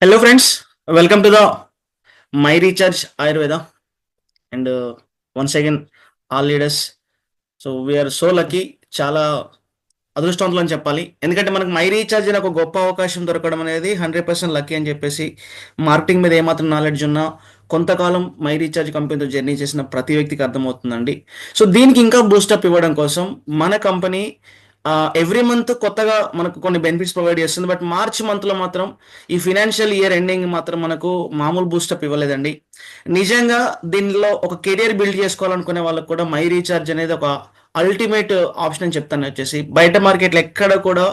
Hello friends welcome to the my recharge Ayurveda and once again all leaders so we're so lucky చాలా అదృష్టవంతులు అని చెప్పాలి ఎందుకంటే మనకు మై రీఛార్జ్ అనే ఒక గొప్ప అవకాశం దొరకడం అనేది హండ్రెడ్ పర్సెంట్ లక్కీ అని చెప్పేసి మార్కెటింగ్ మీద ఏమాత్రం నాలెడ్జ్ ఉన్నా కొంతకాలం మై రీఛార్జ్ కంపెనీతో జర్నీ చేసిన ప్రతి వ్యక్తికి అర్థమవుతుందండి సో దీనికి ఇంకా బూస్టప్ ఇవ్వడం కోసం మన కంపెనీ ఎవ్రీ మంత్ కొత్తగా మనకు కొన్ని బెనిఫిట్స్ ప్రొవైడ్ చేస్తుంది. బట్ మార్చ్ మంత్లో మాత్రం ఈ ఫినాన్షియల్ ఇయర్ ఎండింగ్ మాత్రం మనకు మామూలు బూస్టప్ ఇవ్వలేదండి. నిజంగా దీనిలో ఒక కెరియర్ బిల్డ్ చేసుకోవాలనుకునే వాళ్ళకి కూడా మై రీఛార్జ్ అనేది ఒక అల్టిమేట్ ఆప్షన్ అని చెప్తాను వచ్చేసి. బయట మార్కెట్లో ఎక్కడ కూడా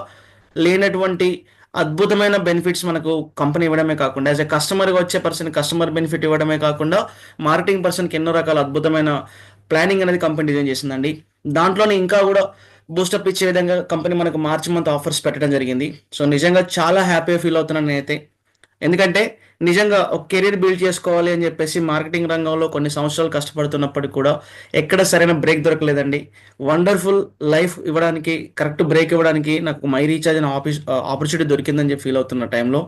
లేనటువంటి అద్భుతమైన బెనిఫిట్స్ మనకు కంపెనీ ఇవ్వడమే కాకుండా యాజ్ ఎ కస్టమర్గా వచ్చే పర్సన్ కస్టమర్ బెనిఫిట్ ఇవ్వడమే కాకుండా మార్కెటింగ్ పర్సన్కి ఎన్నో రకాల అద్భుతమైన ప్లానింగ్ అనేది కంపెనీ డిజైన్ చేసిందండి. దాంట్లోనే ఇంకా కూడా బూస్టప్ ఇచ్చే విధంగా కంపెనీ మనకు మార్చి మంత్ ఆఫర్స్ పెట్టడం జరిగింది. సో నిజంగా చాలా హ్యాపీగా ఫీల్ అవుతున్నాను నేనైతే. ఎందుకంటే నిజంగా ఒక కెరీర్ బిల్డ్ చేసుకోవాలి అని చెప్పేసి మార్కెటింగ్ రంగంలో కొన్ని సంవత్సరాలు కష్టపడుతున్నప్పటికీ కూడా ఎక్కడ సరైన బ్రేక్ దొరకలేదండి. వండర్ఫుల్ లైఫ్ ఇవ్వడానికి కరెక్ట్ బ్రేక్ ఇవ్వడానికి నాకు మై రీఛార్జ్ అనే ఆపర్చునిటీ uh, దొరికిందని చెప్పి ఫీల్ అవుతున్న టైంలో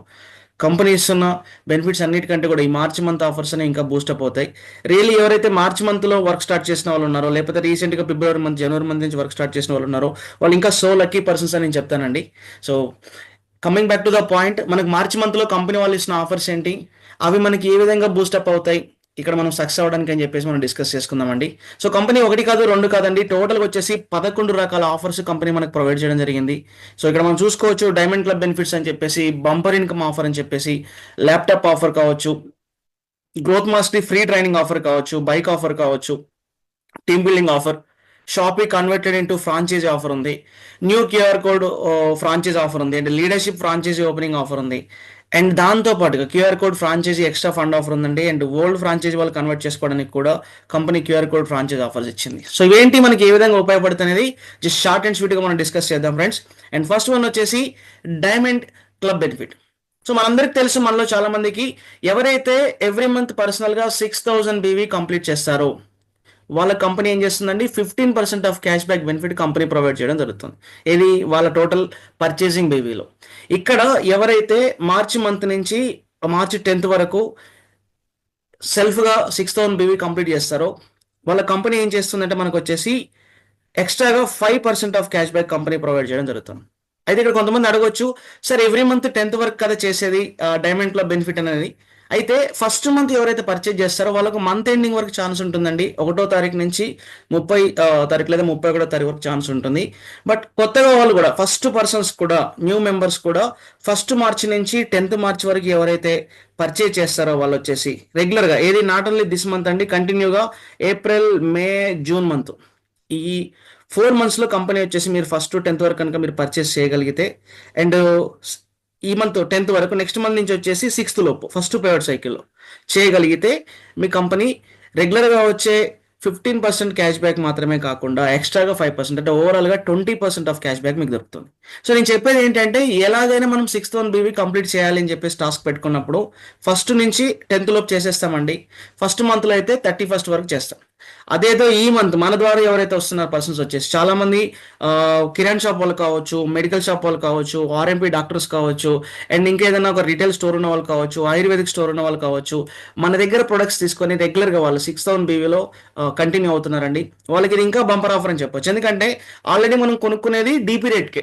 కంపెనీ ఇస్తున్న బెనిఫిట్స్ అన్నిటికంటే కూడా ఈ మార్చ్ మంత్ ఆఫర్స్ అనేవి ఇంకా బూస్టప్ అవుతాయి. రియల్లీ ఎవరైతే మార్చ్ మంత్లో వర్క్ స్టార్ట్ చేసిన వాళ్ళు ఉన్నారో లేకపోతే రీసెంట్గా ఫిబ్రవరి మంత్ జనవరి మంత్ నుంచి వర్క్ స్టార్ట్ చేసిన వాళ్ళు ఉన్నారో వాళ్ళు ఇంకా సో లక్కీ పర్సన్స్ అని నేను చెప్తానండి. So coming back to the point మనకు మార్చ్ మంత్లో కంపెనీ వాళ్ళు ఇస్తున్న ఆఫర్స్ ఏంటి? అవి మనకి ఏ విధంగా బూస్టప్ అవుతాయి? ఇక్కడ మనం సక్సెస్ అవ్వడానికి అని చెప్పేసి మనం డిస్కస్ చేసుకుందామండి. సో కంపెనీ ఒకటి కాదు రెండు కాదండి. టోటల్గా వచ్చేసి పదకొండు రకాల ఆఫర్స్ కంపెనీ మనకు ప్రొవైడ్ చేయడం జరిగింది. సో ఇక్కడ మనం చూసుకోవచ్చు డైమండ్ క్లబ్ బెనిఫిట్స్ అని చెప్పేసి బంపర్ ఇన్కమ్ ఆఫర్ అని చెప్పేసి ల్యాప్టాప్ ఆఫర్ కావచ్చు growth mastery free training offer కావచ్చు బైక్ ఆఫర్ కావచ్చు team building offer shoppe converted into franchisee offer ఉంది. New QR code franchise offer ఉంది. అంటే లీడర్షిప్ ఫ్రాంచైజీ ఓపెనింగ్ ఆఫర్ ఉంది. అండ్ దాంతో పాటుగా QR code franchisee extra fund offer ఉందండి. And old franchisee వాళ్ళు కన్వర్ట్ చేసుకోవడానికి కూడా company QR code franchise offers ఇచ్చింది. సో ఇవేంటి మనకి ఏ విధంగా ఉపయోగపడుతుంది జస్ట్ షార్ట్ అండ్ స్వీట్గా మనం డిస్కస్ చేద్దాం ఫ్రెండ్స్. అండ్ ఫస్ట్ వన్ వచ్చేసి డైమండ్ క్లబ్ బెనిఫిట్. సో మనందరికి తెలుసు మనలో చాలా మందికి ఎవరైతే ఎవ్రీ మంత్ పర్సనల్గా సిక్స్ థౌసండ్ బీవీ కంప్లీట్ చేస్తారో వాళ్ళ కంపెనీ ఏం చేస్తుందండి? Fifteen percent of cash back benefit company provide చేయడం జరుగుతుంది. ఇది వాళ్ళ టోటల్ పర్చేసింగ్ బేబీలో ఇక్కడ ఎవరైతే మార్చి మంత్ నుంచి మార్చి టెన్త్ వరకు సెల్ఫ్గా సిక్స్ థౌసండ్ బేబీ కంప్లీట్ చేస్తారో వాళ్ళ కంపెనీ ఏం చేస్తుందంటే మనకు వచ్చేసి ఎక్స్ట్రాగా five percent of cash back company provide చేయడం జరుగుతుంది. అయితే ఇక్కడ కొంతమంది అడగొచ్చు సార్ ఎవ్రీ మంత్ టెన్త్ వరకు కదా చేసేది? డైమండ్ క్లబ్ బెనిఫిట్ అనేది అయితే ఫస్ట్ మంత్ ఎవరైతే పర్చేజ్ చేస్తారో వాళ్ళకు మంత్ ఎండింగ్ వరకు ఛాన్స్ ఉంటుందండి. ఒకటో తారీఖు నుంచి ముప్పై తారీఖు లేదా ముప్పై ఒకటో తారీఖు వరకు ఛాన్స్ ఉంటుంది. బట్ కొత్తగా వాళ్ళు కూడా ఫస్ట్ పర్సన్స్ కూడా న్యూ మెంబర్స్ కూడా ఫస్ట్ మార్చి నుంచి టెన్త్ మార్చ్ వరకు ఎవరైతే పర్చేజ్ చేస్తారో వాళ్ళు వచ్చేసి రెగ్యులర్గా ఏది నాట్ ఓన్లీ దిస్ మంత్ అండి కంటిన్యూగా ఏప్రిల్ మే జూన్ మంత్ ఈ ఫోర్ మంత్స్లో కంపెనీ వచ్చేసి మీరు ఫస్ట్ టెన్త్ వరకు కనుక మీరు పర్చేస్ చేయగలిగితే అండ్ ఈ మంత్ టెన్త్ వరకు నెక్స్ట్ మంత్ నుంచి వచ్చేసి సిక్స్త్ లోపు ఫస్ట్ పేవర్డ్ సైకిల్లో చేయగలిగితే మీ కంపెనీ రెగ్యులర్గా వచ్చే ఫిఫ్టీన్ పర్సెంట్ క్యాష్ బ్యాక్ మాత్రమే కాకుండా ఎక్స్ట్రాగా ఫైవ్ పర్సెంట్ అంటే ఓవరాల్గా twenty percent of cash back మీకు దొరుకుతుంది. సో నేను చెప్పేది ఏంటంటే ఎలాగైనా మనం సిక్స్త్ వన్ బీవీ కంప్లీట్ చేయాలి అని చెప్పేసి టాస్క్ పెట్టుకున్నప్పుడు ఫస్ట్ నుంచి టెన్త్ లోపు చేసేస్తామండి. ఫస్ట్ మంత్లో అయితే థర్టీ ఫస్ట్ వరకు చేస్తాం. అదేదో ఈ మంత్ మన ద్వారా ఎవరైతే వస్తున్నారు పర్సన్స్ వచ్చేసి చాలా మంది కిరాణ్ షాప్ వాళ్ళు కావచ్చు మెడికల్ షాప్ వాళ్ళు కావచ్చు ఆర్ఎంపీ డాక్టర్స్ కావచ్చు అండ్ ఇంకేదైనా ఒక రిటైల్ స్టోర్ ఉన్న వాళ్ళు కావచ్చు ఆయుర్వేదిక్ స్టోర్ ఉన్న వాళ్ళు కావచ్చు మన దగ్గర ప్రొడక్ట్స్ తీసుకొని రెగ్యులర్గా వాళ్ళు సిక్స్ థౌసండ్ బీవీలో కంటిన్యూ అవుతున్నారండి. వాళ్ళకి ఇది ఇంకా బంపర్ ఆఫర్ అని చెప్పొచ్చు. ఎందుకంటే ఆల్రెడీ మనం కొనుక్కునేది డీపీ రేట్కే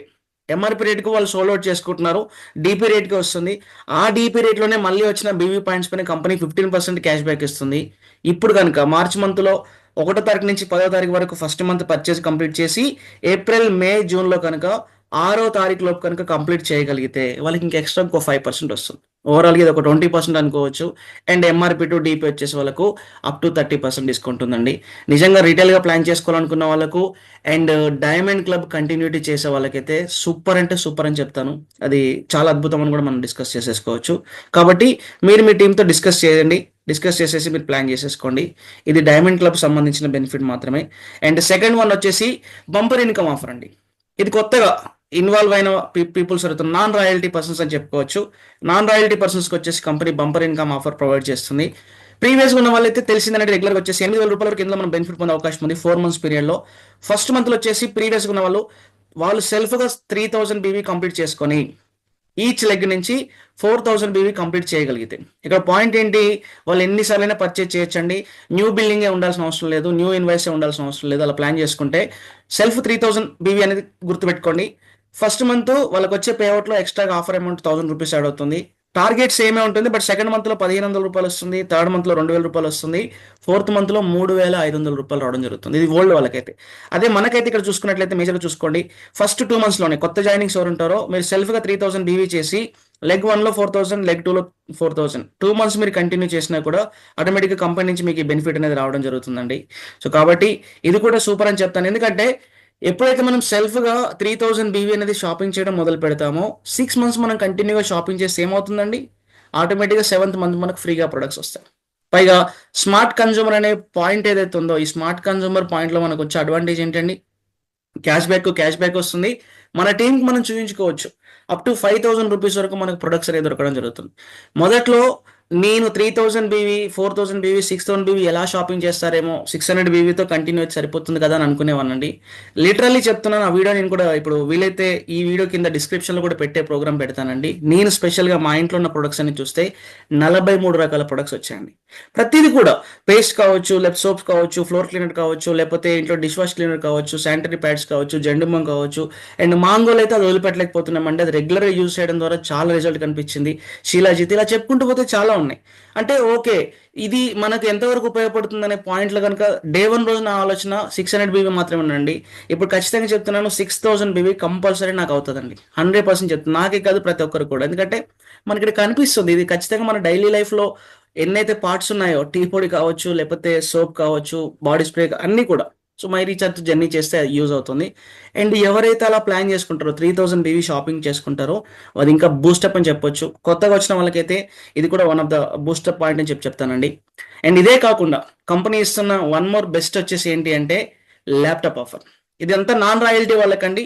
ఎంఆర్పి రేట్కి వాళ్ళు సోల్ అవుట్ చేసుకుంటున్నారు. డీపీ రేట్కి వస్తుంది. ఆ డీపీ రేట్లోనే మళ్ళీ వచ్చిన బీవీ పాయింట్స్ పైన company fifteen percent cash back ఇస్తుంది. ఇప్పుడు కనుక మార్చ్ మంత్లో ఒకటో తారీఖు నుంచి పదో తారీఖు వరకు ఫస్ట్ మంత్ పర్చేస్ కంప్లీట్ చేసి ఏప్రిల్ మే జూన్లో కనుక ఆరో తారీఖు లోపు కనుక కంప్లీట్ చేయగలిగితే వాళ్ళకి ఇంకా ఎక్స్ట్రా ఇంకో ఫైవ్ పర్సెంట్ వస్తుంది. ఓవరాల్గా ఇది ఒక ట్వంటీ పర్సెంట్ అనుకోవచ్చు. అండ్ ఎంఆర్పి టు డీపీ వచ్చేసి వాళ్ళకు up to thirty percent discount ఉందండి. నిజంగా రీటైల్గా ప్లాన్ చేసుకోవాలనుకున్న వాళ్ళకు అండ్ డైమండ్ క్లబ్ కంటిన్యూటీ చేసే వాళ్ళకైతే సూపర్ అంటే సూపర్ అని చెప్తాను. అది చాలా అద్భుతం అని కూడా మనం డిస్కస్ చేసేసుకోవచ్చు. కాబట్టి మీరు మీ టీంతో డిస్కస్ చేయండి. డిస్కస్ చేసేసి మీరు ప్లాన్ చేసేసుకోండి. ఇది డైమండ్ క్లబ్ సంబంధించిన బెనిఫిట్ మాత్రమే. అండ్ సెకండ్ వన్ వచ్చేసి బంపర్ ఇన్కమ్ ఆఫర్ అండి. ఇది కొత్తగా ఇన్వాల్వ్ అయిన పీపుల్స్ అవుతుంది నాన్ రాయల్టీ పర్సన్స్ అని చెప్పుకోవచ్చు. నాన్ రాయల్టీ పర్సన్స్కి వచ్చేసి company bumper income offer provide చేస్తుంది. ప్రీవియస్గా ఉన్న వాళ్ళైతే తెలిసిందంటే రెగ్యులర్గా వచ్చేసి ఎనిమిది వేల రూపాయల వరకు ఇందులో మనం బెనిఫిట్ పొందే అవకాశం ఉంది ఫోర్ మంత్స్ పీరియడ్లో ఫస్ట్ మంత్లో వచ్చేసి ప్రీవియస్గా ఉన్న వాళ్ళు వాళ్ళు సెల్ఫ్గా త్రీ థౌసండ్ బీవీ కంప్లీట్ చేసుకొని ఈచ్ లెగ్ నుంచి ఫోర్ థౌసండ్ బీవీ కంప్లీట్ చేయగలిగితే. ఇక్కడ పాయింట్ ఏంటి? వాళ్ళు ఎన్నిసార్లైనా పర్చేజ్ చేయొచ్చండి. న్యూ బిల్డింగే ఉండాల్సిన అవసరం లేదు. న్యూ ఇన్వాయిసే ఉండాల్సిన అవసరం లేదు. అలా ప్లాన్ చేసుకుంటే సెల్ఫ్ త్రీ థౌసండ్ బీవీ అనేది గుర్తుపెట్టుకోండి. ఫస్ట్ మంత్ వాళ్ళకి వచ్చే పేఅవుట్లో extra offer amount thousand rupees add అవుతుంది. టార్గెట్ సేమే ఉంటుంది బట్ సెకండ్ మంత్లో పదిహేను వందల రూపాయలు వస్తుంది థర్డ్ మంత్లో రెండు వేల రూపాయలు వస్తుంది ఫోర్త్ మంత్లో మూడు వేల ఐదు వందల రూపాయలు రావడం జరుగుతుంది. ఇది ఓల్డ్ వాళ్ళకైతే. అదే మనకైతే ఇక్కడ చూసుకున్నట్లయితే మేజర్గా చూసుకోండి. ఫస్ట్ టూ మంత్స్లోనే కొత్త జాయినింగ్స్ ఎవరు ఉంటారో మీరు సెల్ఫ్గా త్రీ థౌసండ్ బీవీ చేసి లెగ్ వన్లో ఫోర్ థౌసండ్ లెగ్ టూలో ఫోర్ థౌసండ్ టూ మంత్స్ మీరు కంటిన్యూ చేసినా కూడా ఆటోమేటిక్గా కంపెనీ నుంచి మీకు బెనిఫిట్ అనేది రావడం జరుగుతుందండి. సో కాబట్టి ఇది కూడా సూపర్ అని చెప్తాను. ఎందుకంటే ఎప్పుడైతే మనం సెల్ఫ్గా త్రీ థౌసండ్ బీవీ అనేది షాపింగ్ చేయడం మొదలు పెడతామో సిక్స్ మంత్స్ మనం కంటిన్యూగా షాపింగ్ చేస్తే ఏమవుతుందండి? ఆటోమేటిక్గా సెవెంత్ మంత్ మనకు ఫ్రీగా ప్రొడక్ట్స్ వస్తాయి. పైగా స్మార్ట్ కన్జ్యూమర్ అనే పాయింట్ ఏదైతే ఉందో ఈ స్మార్ట్ కన్జ్యూమర్ పాయింట్లో మనకు వచ్చే అడ్వాంటేజ్ ఏంటండి? క్యాష్ బ్యాక్ క్యాష్ బ్యాక్ వస్తుంది. మన టీంకి మనం చూపించుకోవచ్చు up to five thousand rupees వరకు మనకు ప్రొడక్ట్స్ అనేది దొరకడం జరుగుతుంది. మొదట్లో నేను three thousand BV four thousand BV six thousand BV ఎలా షాపింగ్ చేస్తారేమో సిక్స్ హండ్రెడ్ బీవీతో కంటిన్యూ అయితే సరిపోతుంది కదా అని అనుకునేవానండి లిటరల్లీ చెప్తున్నాను ఆ వీడియో నేను కూడా ఇప్పుడు వీలైతే ఈ వీడియో కింద డిస్క్రిప్షన్లో కూడా పెట్టే ప్రోగ్రామ్ పెడతానండి. నేను స్పెషల్గా మా ఇంట్లో ఉన్న ప్రొడక్ట్స్ అని చూస్తే నలభై మూడు రకాల ప్రొడక్ట్స్ వచ్చాయండి. ప్రతిదీ కూడా పేస్ట్ కావచ్చు లేకపోతే సోప్స్ కావచ్చు ఫ్లోర్ క్లీనర్ కావచ్చు లేకపోతే ఇంట్లో డిష్ వాష్ క్లీనర్ కావచ్చు శానిటరీ ప్యాడ్స్ కావచ్చు జెండుమం కావచ్చు అండ్ మాంగోలు అయితే అది వదిలిపెట్టలేకపోతున్నామండి. అది రెగ్యులర్గా యూజ్ చేయడం ద్వారా చాలా రిజల్ట్ కనిపించింది. శీలాజిత్ ఇలా చెప్పుకుంటూ పోతే చాలా ఉన్నాయి. అంటే ఓకే ఇది మనకు ఎంతవరకు ఉపయోగపడుతుందనే పాయింట్లు కనుక డే వన్ రోజు నా ఆలోచన సిక్స్ హండ్రెడ్ బీబీ మాత్రమే ఉండండి ఇప్పుడు ఖచ్చితంగా చెప్తున్నాను సిక్స్ థౌసండ్ బీబీ కంపల్సరీ నాకు అవుతుందండి. హండ్రెడ్ పర్సెంట్ చెప్తాను నాకే కాదు ప్రతి ఒక్కరు కూడా. ఎందుకంటే మనకి ఇక్కడ కనిపిస్తుంది ఇది ఖచ్చితంగా మన డైలీ లైఫ్లో ఎన్నైతే పార్ట్స్ ఉన్నాయో టీ పొడి కావచ్చు లేకపోతే సోప్ కావచ్చు బాడీ స్ప్రే అన్నీ కూడా. సో మై రీఛార్జ్ జర్నీ చేస్తే యూజ్ అవుతుంది. అండ్ ఎవరైతే అలా ప్లాన్ చేసుకుంటారో త్రీ థౌసండ్ బీవీ షాపింగ్ చేసుకుంటారో అది ఇంకా బూస్టప్ అని చెప్పొచ్చు. కొత్తగా వచ్చిన వాళ్ళకైతే ఇది కూడా one of the boost up point అని చెప్పి చెప్తానండి. అండ్ ఇదే కాకుండా కంపెనీ ఇస్తున్న వన్ మోర్ బెస్ట్ వచ్చేసి ఏంటి అంటే ల్యాప్టాప్ ఆఫర్ ఇది అంతా non royalty వాళ్ళకండి.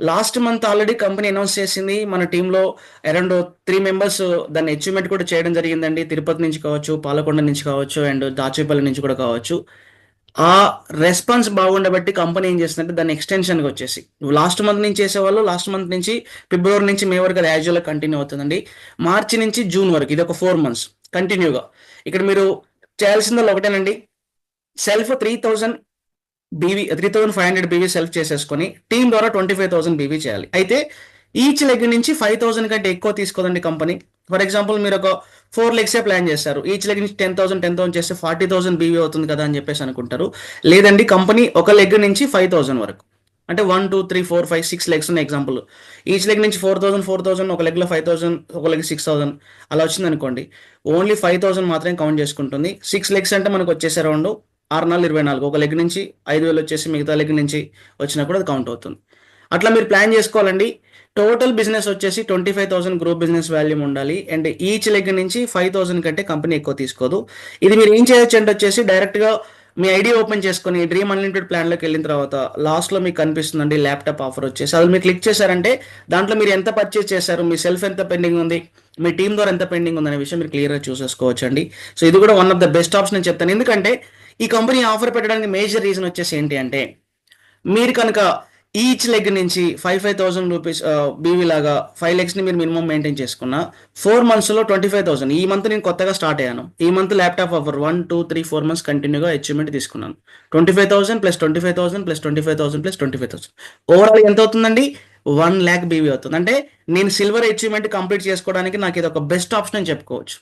Last month already company announce చేసింది మన టీంలో అరౌండ్ త్రీ మెంబర్స్ దాన్ని అచీవ్మెంట్ కూడా చేయడం జరిగిందండి. తిరుపతి నుంచి కావచ్చు పాలకొండ నుంచి కావచ్చు అండ్ దాచేపల్లి నుంచి కూడా కావచ్చు. ఆ రెస్పాన్స్ బాగుండబట్టి కంపెనీ ఏం చేస్తుందంటే దాన్ని ఎక్స్టెన్షన్గా వచ్చేసి. లాస్ట్ మంత్ నుంచి చేసేవాళ్ళు లాస్ట్ మంత్ నుంచి ఫిబ్రవరి నుంచి మే వరకు అది యాజువల్గా కంటిన్యూ అవుతుందండి. మార్చి నుంచి జూన్ వరకు ఇది ఒక ఫోర్ మంత్స్ కంటిన్యూగా ఇక్కడ మీరు చేయాల్సిందల్లా ఒకటేనండి. Self three thousand BV three thousand five hundred BV self చేసేసుకొని టీమ్ ద్వారా ట్వంటీ ఫైవ్ థౌసండ్ బీవీ చేయాలి. అయితే ఈచ్ లెగ్ నుంచి ఫైవ్ థౌసండ్ కంటే ఎక్కువ తీసుకోదండి కంపెనీ ఫర్ ఎగ్జాంపుల్ మీరు ఒక ఫోర్ లెగ్సే ప్లాన్ చేస్తారు. ఈచ్ లెగ్ నుంచి టెన్ థౌసండ్ టెన్ థౌసండ్ చేస్తే ఫార్టీ థౌసండ్ బీవీ అవుతుంది కదా అని చెప్పేసి అనుకుంటారు. లేదండి కంపెనీ ఒక లెగ్ నుంచి ఫైవ్ థౌసండ్ వరకు. అంటే one two three four five six legs ఉన్న ఎగ్జాంపుల్. ఈచ్ లెగ్ నుంచి ఫోర్ థౌసండ్ ఫోర్ థౌసండ్ ఒక లెగ్లో ఫైవ్ థౌసండ్ ఒక లెగ్ సిక్స్ థౌసండ్ అలా వచ్చింది అనుకోండి. ఓన్లీ ఫైవ్ థౌసండ్ మాత్రమే కౌంట్ చేసుకుంటుంది. సిక్స్ లెగ్స్ అంటే మనకు వచ్చేసే రౌండ్ ఆరు నాలుగు ఇరవై నాలుగు. ఒక లెగ్ నుంచి ఐదు వేలు వచ్చేసి మిగతా లెగ్ నుంచి వచ్చినప్పుడు కూడా అది కౌంట్ అవుతుంది. అట్లా మీరు ప్లాన్ చేసుకోవాలండి. టోటల్ బిజినెస్ వచ్చేసి twenty five thousand group business volume ఉండాలి. అండ్ ఈచ్ లెగ్ నుంచి ఫైవ్ థౌసండ్ కంటే కంపెనీ ఎక్కువ తీసుకోదు. ఇది మీరు ఏం చేయొచ్చు అంటే వచ్చేసి డైరెక్ట్గా మీ ఐడి ఓపెన్ చేసుకొని డ్రీమ్ అన్లిమిటెడ్ ప్లాన్లోకి వెళ్ళిన తర్వాత లాస్ట్లో మీకు కనిపిస్తుందండి ల్యాప్టాప్ ఆఫర్ వచ్చేసి. అది మీరు క్లిక్ చేశారంటే దాంట్లో మీరు ఎంత పర్చేస్ చేశారు మీ సెల్ఫ్ ఎంత పెండింగ్ ఉంది మీ టీం ద్వారా ఎంత పెండింగ్ ఉందనే విషయం మీరు క్లియర్గా చూసేసుకోవచ్చు అండి సో ఇది కూడా one of the best option అని చెప్తాను. ఎందుకంటే ఈ కంపెనీ ఆఫర్ పెట్టడానికి మేజర్ రీజన్ వచ్చేసి ఏంటి అంటే మీరు కనుక ఈచ్ లెగ్ నుంచి five five thousand rupees BV లాగా ఫైవ్ లెగ్స్ని మీరు మినిమం మెయింటైన్ చేసుకున్న ఫోర్ మంత్స్లో ట్వంటీ ఫైవ్ థౌసండ్ ఈ మంత్ నేను కొత్తగా స్టార్ట్ అయ్యాను. ఈ month laptop offer one two three four months కంటిన్యూగా అచీవ్మెంట్ తీసుకున్నాను. Twenty five thousand plus twenty five thousand plus twenty five thousand plus twenty five thousand overall ఎంత అవుతుందండి? వన్ ల్యాక్ బీవీ అవుతుంది. అంటే నేను సిల్వర్ అచీవ్మెంట్ కంప్లీట్ చేసుకోవడానికి నాకు ఇది ఒక బెస్ట్ ఆప్షన్ అని చెప్పుకోవచ్చు.